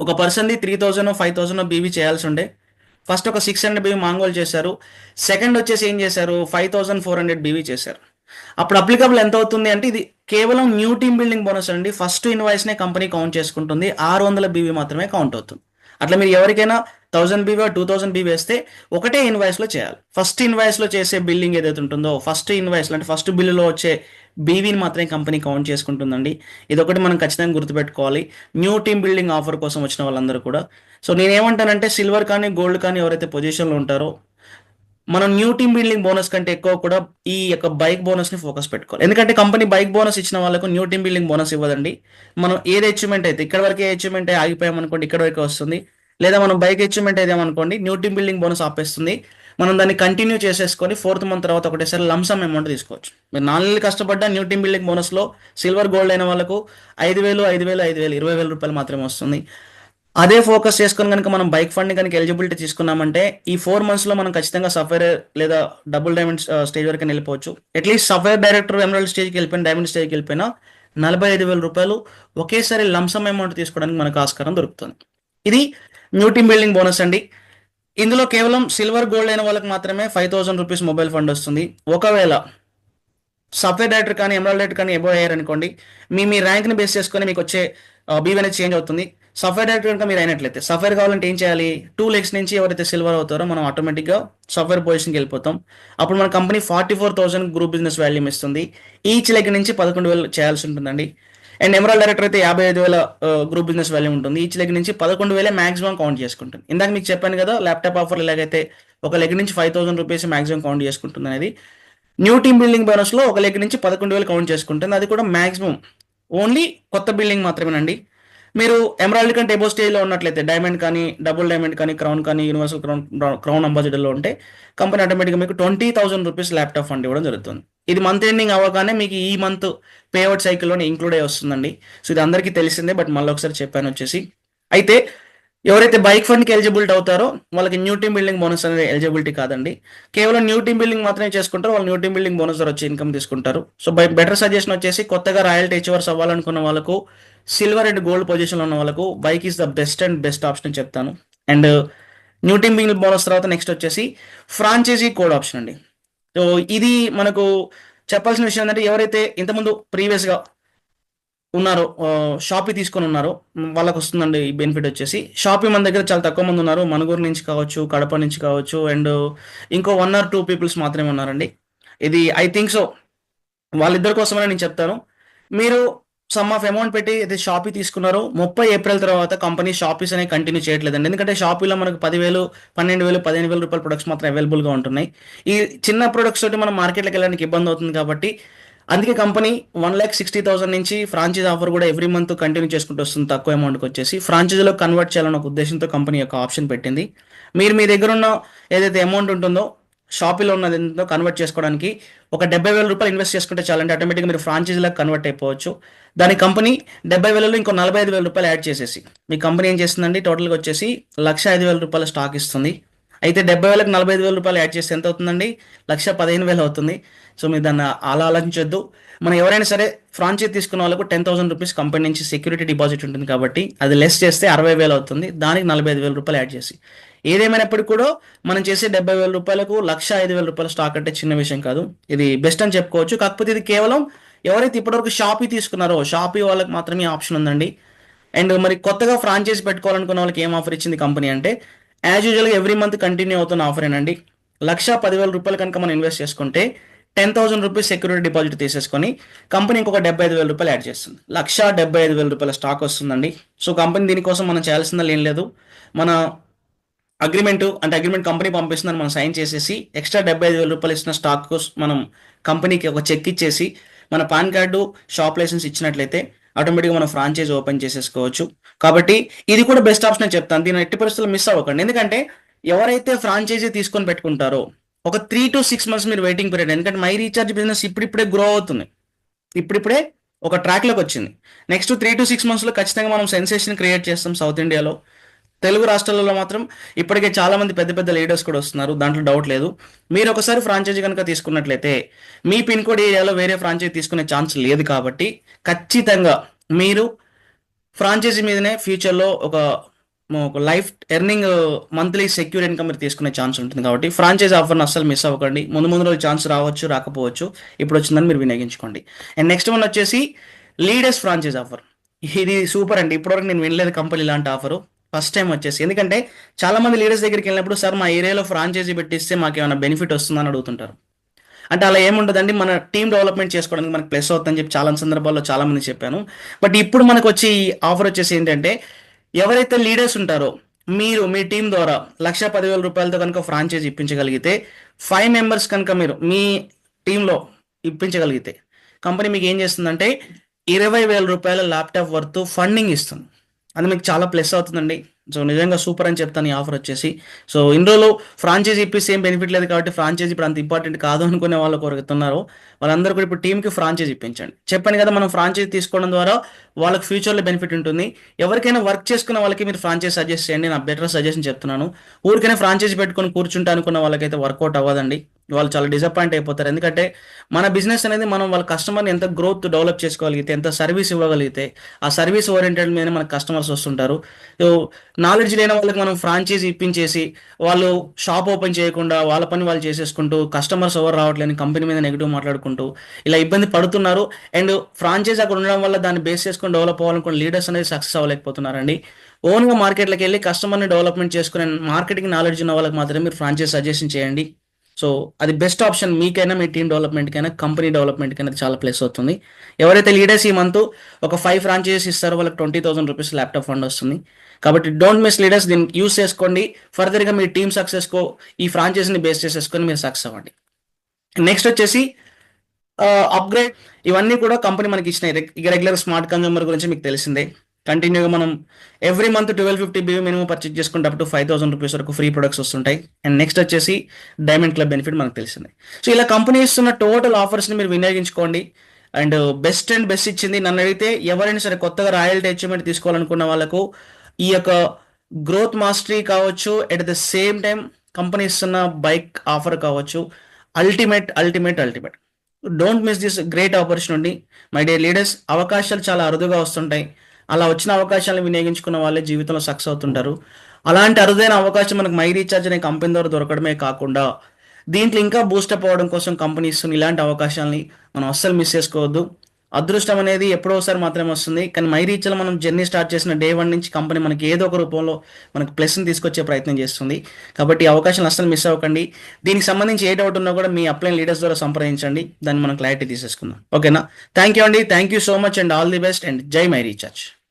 ఒక పర్సన్ది three thousand five thousand BV చేయాల్సి ఉండే. ఫస్ట్ ఒక సిక్స్ హండ్రెడ్ బీవీ మాంగోల్ చేశారు. సెకండ్ వచ్చేసి ఏం చేశారు? Five thousand four hundred BV చేశారు. అప్పుడు అప్లికబుల్ ఎంత అవుతుంది అంటే ఇది కేవలం న్యూ టీమ్ బిల్డింగ్ బోనస్ అండి. ఫస్ట్ ఇన్వాయిస్ నే కంపెనీ కౌంట్ చేసుకుంటుంది. ఆరు వందల బీవీ మాత్రమే కౌంట్ అవుతుంది. అట్లా మీరు ఎవరికైనా thousand BV two thousand B వేస్తే ఒకటే ఇన్వాయిస్లో చేయాలి. ఫస్ట్ ఇన్వాయిస్లో చేసే బిల్లింగ్ ఏదైతే ఉంటుందో ఫస్ట్ ఇన్వాయిస్లో అంటే ఫస్ట్ బిల్లులో వచ్చే బీవీని మాత్రమే కంపెనీ కౌంట్ చేసుకుంటుందండి. ఇది ఒకటి మనం ఖచ్చితంగా గుర్తుపెట్టుకోవాలి. న్యూ టీమ్ బిల్డింగ్ ఆఫర్ కోసం వచ్చిన వాళ్ళందరూ కూడా. సో నేనేమంటానంటే సిల్వర్ కానీ గోల్డ్ కానీ ఎవరైతే పొజిషన్లో ఉంటారో మనం న్యూ టీమ్ బిల్డింగ్ బోనస్ కంటే ఎక్కువ కూడా ఈ యొక్క బైక్ బోనస్ని ఫోకస్ పెట్టుకోవాలి. ఎందుకంటే కంపెనీ బైక్ బోనస్ ఇచ్చిన వాళ్ళకు న్యూ టీమ్ బిల్డింగ్ బోనస్ ఇవ్వదండి. మనం ఏది అచీవ్మెంట్ అయితే ఇక్కడ వరకే అచీవ్మెంట్ అయి ఆగిపోయామనుకోండి ఇక్కడ వరకే వస్తుంది. లేదా మనం బైక్ అచీవ్మెంట్ ఏదేమనుకోండి న్యూ టీమ్ బిల్డింగ్ బోనస్ ఆపేస్తుంది. మనం దాన్ని కంటిన్యూ చేసేసుకొని ఫోర్త్ మంత్ తర్వాత ఒకటేసారి లంసమ్ అమౌంట్ తీసుకోవచ్చు. మీరు నాలుగు నెలలు కష్టపడ్డ న్యూ టీమ్ బిల్డింగ్ బోనస్లో సిల్వర్ గోల్డ్ అయిన వాళ్ళకు ఐదు వేలు ఐదు వేలు ఐదు వేలు ఇరవై వేల రూపాయలు మాత్రమే వస్తుంది. అదే ఫోకస్ చేసుకుని కనుక మనం బైక్ ఫండ్ కనుక ఎలిజిబిలిటీ తీసుకున్నామంటే ఈ ఫోర్ మంత్స్లో మనం ఖచ్చితంగా సఫైర్ లేదా డబుల్ డైమండ్ స్టేజ్ వరకు వెళ్ళిపోవచ్చు. అట్లీస్ట్ సఫైర్ డైరెక్టర్ ఎమరల్డ్ స్టేజ్కి వెళ్ళిపోయిన డైమండ్ స్టేజ్కి వెళ్ళిపోయినా నలభై ఐదు వేల రూపాయలు ఒకేసారి లంసమ్ అమౌంట్ తీసుకోవడానికి మనకు ఆస్కారం దొరుకుతుంది. ఇది న్యూ టీమ్ బిల్డింగ్ బోనస్ అండి. ఇందులో కేవలం సిల్వర్ గోల్డ్ అయిన వాళ్ళకి మాత్రమే five thousand rupees mobile fund వస్తుంది. ఒకవేళ సాఫ్ట్వేర్ డైరెక్టర్ కానీ ఎమరాల్ డైరెక్టర్ కానీ ఎబో అయ్యారనుకోండి మీ మీ ర్యాంక్ని బేస్ చేసుకొని మీకు వచ్చే బీవ్ అనేది చేంజ్ అవుతుంది. సాఫ్ట్వేర్ డైరెక్టర్ కనుక మీరు అయినట్లయితే సాఫ్ట్వేర్ కావాలంటే ఏం చేయాలి? టూ లెగ్స్ నుంచి ఎవరైతే సిల్వర్ అవుతారో మనం ఆటోమేటిక్గా సాఫ్ట్వేర్ పొజిషన్కి వెళ్ళిపోతాం. అప్పుడు మన company forty four thousand group business volume ఇస్తుంది. ఈచ్ లెగ్ నుంచి పదకొండు వేలు చేయాల్సి ఉంటుందండి. అండ్ ఎమరాల్ డైరెక్టర్ అయితే యాభై ఐదు వేల గ్రూప్ బిజినెస్ వాల్యూ ఉంటుంది. ఈచ్ లెగ్ నుంచి పదకొండు వేలే మాక్సిమం కౌంట్ చేసుకుంటుంది. ఇందాక మీకు చెప్పాను కదా ల్యాప్టాప్ ఆఫర్ ఎలాగైతే ఒక లెగ్ నుంచి five thousand rupees maximum count చేసుకుంటుంది అనేది న్యూ టీమ్ బిల్డింగ్ బోనస్లో ఒక లెగ్ నుంచి పదకొండు వేలు కౌంట్ చేసుకుంటుంది. అది కూడా మాక్సిమం ఓన్లీ కొత్త బిల్డింగ్ మాత్రమేనండి. మీరు ఎమరాల్డ్ కంటే ఎబో స్టేజ్లో ఉన్నట్లయితే డైమండ్ కానీ డబుల్ డైమండ్ కానీ క్రౌన్ కానీ యూనివర్సల్ క్రౌన్ క్రౌన్ అంబాసిడర్లో ఉంటే కంపెనీ ఆటోమేటిక్గా మీకు twenty thousand rupees laptop fund ఇవ్వడం జరుగుతుంది. ఇది మంత్ ఎండింగ్ అవ్వగానే మీకు ఈ మంత్ పేఅవుట్ సైకిల్లోనే ఇంక్లూడ్ అయ్యి వస్తుందండి. సో ఇది అందరికీ తెలిసిందే బట్ మళ్ళీ ఒకసారి చెప్పాను వచ్చేసి. అయితే ఎవరైతే బైక్ ఫండ్కి ఎలిజిబిలిటీ అవుతారో వాళ్ళకి న్యూ టీమ్ బిల్డింగ్ బోనస్ అనేది ఎలిజిబిలిటీ కాదండి. కేవలం న్యూ టీమ్ బిల్డింగ్ మాత్రమే చేసుకుంటారు వాళ్ళు న్యూ టీమ్ బిల్డింగ్ బోనస్ ద్వారా వచ్చి ఇన్కమ్ తీసుకుంటారు. సో బై బెటర్ సజెషన్ వచ్చేసి కొత్తగా రాయల్టీ హెచ్వర్స్ అవ్వాలనుకున్న వాళ్ళకు సిల్వర్ అండ్ గోల్డ్ పొజిషన్లో ఉన్న వాళ్ళకు bike is the best and best option చెప్తాను. And new team building bonus తర్వాత నెక్స్ట్ వచ్చేసి ఫ్రాంచైజీ కోడ్ ఆప్షన్ అండి. సో ఇది మనకు చెప్పాల్సిన విషయం ఏంటంటే ఎవరైతే ఇంతకుముందు ప్రీవియస్గా ఉన్నారు షాపీ తీసుకొని ఉన్నారు. వాళ్ళకి వస్తుందండి ఈ బెనిఫిట్ వచ్చేసి. షాపీ మన దగ్గర చాలా తక్కువ మంది ఉన్నారు. మనుగూరు నుంచి కావచ్చు కడప నుంచి కావచ్చు అండ్ ఇంకో వన్ ఆర్ టూ పీపుల్స్ మాత్రమే ఉన్నారండి. ఇది ఐ థింక్ సో వాళ్ళిద్దరి కోసమనే నేను చెప్తాను. మీరు సమ్ ఆఫ్ అమౌంట్ పెట్టి అయితే షాపీ తీసుకున్నారో ముప్పై ఏప్రిల్ తర్వాత కంపెనీ షాపీస్ అనేవి కంటిన్యూ చేయట్లేదండి. ఎందుకంటే షాపీలో మనకు పదివేలు పన్నెండు వేలు పదిహేను వేల రూపాయల ప్రొడక్ట్స్ మాత్రం అవైలబుల్గా ఉంటున్నాయి. ఈ చిన్న ప్రొడక్ట్స్ తోటి మనం మార్కెట్లోకి వెళ్ళడానికి ఇబ్బంది అవుతుంది కాబట్టి అందుకే company one lakh sixty thousand నుంచి ఫ్రాంచైజ్ ఆఫర్ కూడా ఎవ్రీ మంత్ కంటిన్యూ చేసుకుంటూ వస్తుంది తక్కువ అమౌంట్కి వచ్చేసి. ఫ్రాంచైజీలో కన్వర్ట్ చేయాలన్న ఒక ఉద్దేశంతో కంపెనీ యొక్క ఆప్షన్ పెట్టింది. మీరు మీ దగ్గర ఉన్న ఏదైతే అమౌంట్ ఉంటుందో షాపులో ఉన్నది ఏంటో కన్వర్ట్ చేసుకోవడానికి ఒక డెబ్బై వేల రూపాయలు ఇన్వెస్ట్ చేసుకుంటే చాలంటే ఆటోమేటిక్గా మీరు ఫ్రాంచైజీలో కన్వర్ట్ అయిపోవచ్చు. దాని కంపెనీ డెబ్బై వేలలో ఇంకో నలభై ఐదు వేల రూపాయలు యాడ్ చేసేసి మీ కంపెనీ ఏం చేస్తుందండి? టోటల్గా వచ్చేసి లక్ష ఐదు వేల రూపాయల స్టాక్ ఇస్తుంది. అయితే డెబ్బై వేలకు నలభై ఐదు వేల రూపాయలు యాడ్ చేస్తే ఎంత అవుతుందండి? లక్ష పదిహేను వేలు అవుతుంది. సో మీరు దాన్ని అలా ఆలోచించొద్దు. మనం ఎవరైనా సరే ఫ్రాంచైజ్ తీసుకున్న వాళ్ళకు టెన్ థౌసండ్ రూపీస్ కంపెనీ నుంచి సెక్యూరిటీ డిపాజిట్ ఉంటుంది కాబట్టి అది లెస్ చేస్తే అరవై వేలు అవుతుంది. దానికి నలభై ఐదు వేల రూపాయలు యాడ్ చేసి. ఏదేమైనప్పటికీ కూడా మనం చేసే డెబ్బై వేల రూపాయలకు లక్ష ఐదు వేల రూపాయల స్టాక్ అంటే చిన్న విషయం కాదు. ఇది బెస్ట్ అని చెప్పుకోవచ్చు. కాకపోతే ఇది కేవలం ఎవరైతే ఇప్పటివరకు షాపీ తీసుకున్నారో షాపీ వాళ్ళకి మాత్రమే ఆప్షన్ ఉందండి. అండ్ మరి కొత్తగా ఫ్రాంచైజ్ పెట్టుకోవాలనుకున్న వాళ్ళకి ఏం ఆఫర్ ఇచ్చింది కంపెనీ అంటే యాజ్ యూజువల్గా ఎవ్రీ మంత్ కంటిన్యూ అవుతున్న ఆఫర్ ఏనండి. లక్ష పదివేల రూపాయలు కనుక మనం ఇన్వెస్ట్ చేసుకుంటే ten thousand rupees security deposit తీసేసుకొని కంపెనీ ఇంకొక డెబ్బై ఐదు వేల రూపాయలు యాడ్ చేస్తుంది. లక్ష డెబ్బై ఐదు వేల రూపాయల స్టాక్ వస్తుందండి. సో కంపెనీ దీనికోసం మనం చేయాల్సిందా ఏం లేదు. మన అగ్రిమెంట్ అంటే అగ్రిమెంట్ కంపెనీ పంపిస్తుందని మనం సైన్ చేసేసి ఎక్స్ట్రా డెబ్బై ఐదు వేల రూపాయలు ఇచ్చిన స్టాక్ మనం కంపెనీకి ఒక చెక్ ఇచ్చేసి మన పాన్ కార్డు షాప్ లైసెన్స్ ఇచ్చినట్లయితే ఆటోమేటిక్గా మనం ఫ్రాంచైజ్ ఓపెన్ చేసేసుకోవచ్చు. కాబట్టి ఇది కూడా బెస్ట్ ఆప్షన్ చెప్తాను. దీని ఎట్టి పరిస్థితుల్లో మిస్ అవ్వకండి. ఎందుకంటే ఎవరైతే ఫ్రాంచైజీ తీసుకొని పెట్టుకుంటారో ఒక త్రీ టు సిక్స్ మంత్స్ మీరు వెయిటింగ్ పీరియడ్ ఎందుకంటే మై రీఛార్జ్ బిజినెస్ ఇప్పుడిప్పుడే గ్రో అవుతుంది. ఇప్పుడిప్పుడే ఒక ట్రాక్లోకి వచ్చింది. నెక్స్ట్ త్రీ టు సిక్స్ మంత్స్లో ఖచ్చితంగా మనం సెన్సేషన్ క్రియేట్ చేస్తాం సౌత్ ఇండియాలో తెలుగు రాష్ట్రాలలో మాత్రం ఇప్పటికే చాలా మంది పెద్ద పెద్ద లీడర్స్ కూడా వస్తున్నారు. దాంట్లో డౌట్ లేదు. మీరు ఒకసారి ఫ్రాంచైజీ కనుక తీసుకున్నట్లయితే మీ పిన్ కోడ్ ఏరియాలో వేరే ఫ్రాంచైజీ తీసుకునే ఛాన్స్ లేదు కాబట్టి ఖచ్చితంగా మీరు ఫ్రాంచైజీ మీదనే ఫ్యూచర్లో ఒక ఒక life earning monthly secure income మీరు తీసుకునే ఛాన్స్ ఉంటుంది కాబట్టి ఫ్రాంచైజ్ ఆఫర్ని అస్సలు మిస్ అవ్వకండి. ముందు ముందు రోజు ఛాన్స్ రావచ్చు రాకపోవచ్చు. ఇప్పుడు వచ్చిందని మీరు వినియోగించుకోండి. అండ్ నెక్స్ట్ వన్ వచ్చేసి లీడర్స్ ఫ్రాంచైజ్ ఆఫర్ ఇది సూపర్ అండి. ఇప్పటివరకు నేను వినలేదు కంపెనీ ఇలాంటి ఆఫరు ఫస్ట్ టైం వచ్చేసి. ఎందుకంటే చాలా మంది లీడర్స్ దగ్గరికి వెళ్ళినప్పుడు సార్ మా ఏరియాలో ఫ్రాంచైజీ పెట్టిస్తే మాకు ఏమైనా బెనిఫిట్ వస్తుందని అడుగుతుంటారు. అంటే అలా ఏముండదండి మన టీం డెవలప్మెంట్ చేసుకోవడానికి మనకు ప్లస్ అవుతుందని చెప్పి చాలా సందర్భాల్లో చాలా మంది చెప్పాను. బట్ ఇప్పుడు మనకు వచ్చి ఈ ఆఫర్ వచ్చేసి ఏంటంటే ఎవరైతే లీడర్స్ ఉంటారో మీరు మీ టీం ద్వారా లక్ష పదివేల రూపాయలతో కనుక ఫ్రాంచైజ్ ఇప్పించగలిగితే ఫైవ్ మెంబర్స్ కనుక మీరు మీ టీంలో ఇప్పించగలిగితే కంపెనీ మీకు ఏం చేస్తుందంటే ఇరవై వేల రూపాయల ల్యాప్టాప్ వర్త్ ఫండింగ్ ఇస్తుంది. అది మీకు చాలా ప్లస్ అవుతుందండి. సో నిజంగా సూపర్ అని చెప్తాను ఈ ఆఫర్ వచ్చేసి. సో ఇందులో ఫ్రాంచైజీ ఇప్పిస్తే ఏం బెనిఫిట్ లేదు కాబట్టి ఫ్రాంచైజీ ఇప్పుడు అంత ఇంపార్టెంట్ కాదు అనుకునే వాళ్ళు కొరకుతున్నారు వాళ్ళందరూ కూడా ఇప్పుడు టీంకి ఫ్రాంచైజీ ఇప్పించండి. చెప్పాను కదా మనం ఫ్రాంచైజీ తీసుకోవడం ద్వారా వాళ్ళకి ఫ్యూచర్లో బెనిఫిట్ ఉంటుంది. ఎవరికైనా వర్క్ చేసుకున్న వాళ్ళకి మీరు ఫ్రాంచైజీ సజెస్ట్ చేయండి. నా బెటర్ సజెషన్ చెప్తున్నాను. ఊరికైనా ఫ్రాంచైజీ పెట్టుకొని కూర్చుంటే అనుకున్న వాళ్ళకైతే వర్కౌట్ అవ్వదండి. వాళ్ళు చాలా డిసప్పాయింట్ అయిపోతారు. ఎందుకంటే మన బిజినెస్ అనేది మనం వాళ్ళ కస్టమర్ని ఎంత గ్రోత్ డెవలప్ చేసుకోగలిగితే ఎంత సర్వీస్ ఇవ్వగలిగితే ఆ సర్వీస్ ఓరియంటెడ్ మీద మన కస్టమర్స్ వస్తుంటారు. సో నాలెడ్జ్ లేని వాళ్ళకి మనం ఫ్రాంచైజీ ఇప్పించేసి వాళ్ళు షాప్ ఓపెన్ చేయకుండా వాళ్ళ పని వాళ్ళు చేసేసుకుంటూ కస్టమర్స్ ఎవరు రావట్లేని కంపెనీ మీద నెగిటివ్ మాట్లాడుకుంటూ ఇలా ఇబ్బంది పడుతున్నారు. అండ్ ఫ్రాంచైజ్ అక్కడ ఉండడం వల్ల దాన్ని బేస్ చేసుకొని డెవలప్ అవ్వాలనుకున్న లీడర్స్ అనేది సక్సెస్ అవ్వలేకపోతున్నారండి. ఓన్గా మార్కెట్లోకి వెళ్ళి కస్టమర్ని డెవలప్మెంట్ చేసుకునే మార్కెటింగ్ నాలెడ్జ్ ఉన్న వాళ్ళకి మాత్రమే మీరు ఫ్రాంచైజ్ సజెషన్ చేయండి. సో అది బెస్ట్ ఆప్షన్ మీకైనా మీ టీమ్ డెవలప్మెంట్కైనా కంపెనీ డెవలప్మెంట్కైనా అది చాలా ప్లస్ అవుతుంది. ఎవరైతే లీడర్స్ ఈ మంత్ ఒక ఫైవ్ ఫ్రాంచైజెస్ ఇస్తారో వాళ్ళకి twenty thousand rupees laptop fund వస్తుంది. కాబట్టి డోంట్ మిస్ లీడర్స్ దీన్ని యూస్ చేసుకోండి. ఫర్దర్గా మీ టీమ్ సక్సెస్కో ఈ ఫ్రాంచైజీని బేస్ చేసేసుకొని మీరు సక్సెస్ అవ్వండి. నెక్స్ట్ వచ్చేసి uh, అప్గ్రేడ్ ఇవన్నీ కూడా కంపెనీ మనకి ఇచ్చినాయి. రెగ్యులర్ స్మార్ట్ కన్జ్యూమర్ గురించి మీకు తెలిసిందే. కంటిన్యూగా మనం every month twelve fifty BV minimum purchase చేసుకుంటే up to five thousand rupees వరకు ఫ్రీ ప్రొడక్ట్స్ వస్తుంటాయి. అండ్ నెక్స్ట్ వచ్చేసి డైమండ్ క్లబ్ బెనిఫిట్ మనకు తెలిసింది. సో ఇలా కంపెనీ ఇస్తున్న టోటల్ ఆఫర్స్ని మీరు వినియోగించుకోండి. అండ్ బెస్ట్ అండ్ బెస్ట్ ఇచ్చింది నన్ను అడిగితే ఎవరైనా సరే కొత్తగా రాయల్టీ అచీవ్మెంట్ తీసుకోవాలనుకున్న వాళ్ళకు ఈ యొక్క గ్రోత్ మాస్టరీ కావచ్చు at the same time company ఇస్తున్న బైక్ ఆఫర్ కావచ్చు. Ultimate ultimate ultimate don't miss this great opportunity my dear leaders అవకాశాలు చాలా అరుదుగా వస్తుంటాయి. అలా వచ్చిన అవకాశాలను వినియోగించుకున్న వాళ్ళే జీవితంలో సక్సెస్ అవుతుంటారు. అలాంటి అరుదైన అవకాశం మనకు మై రీఛార్జ్ అనే కంపెనీ ద్వారా దొరకడమే కాకుండా దీంట్లో ఇంకా బూస్టప్ అవ్వడం కోసం కంపెనీ ఇస్తున్న ఇలాంటి అవకాశాలని మనం అస్సలు మిస్ చేసుకోవద్దు. అదృష్టం అనేది ఎప్పుడో ఒకసారి మాత్రమే వస్తుంది. కానీ మై రీచ్లో మనం జర్నీ స్టార్ట్ చేసిన డే వన్ నుంచి కంపెనీ మనకి ఏదో ఒక రూపంలో మనకు ప్లస్ని తీసుకొచ్చే ప్రయత్నం చేస్తుంది. కాబట్టి ఈ అవకాశాలు అస్సలు మిస్ అవ్వకండి. దీనికి సంబంధించి ఏ డౌట్ ఉన్నా కూడా మీ అప్లైన్ లీడర్స్ ద్వారా సంప్రదించండి. దాన్ని మనం క్లారిటీ తీసేసుకుందాం. ఓకేనా? థ్యాంక్ యూ అండి. Thank you so much and all the best and జై మై రీఛార్జ్.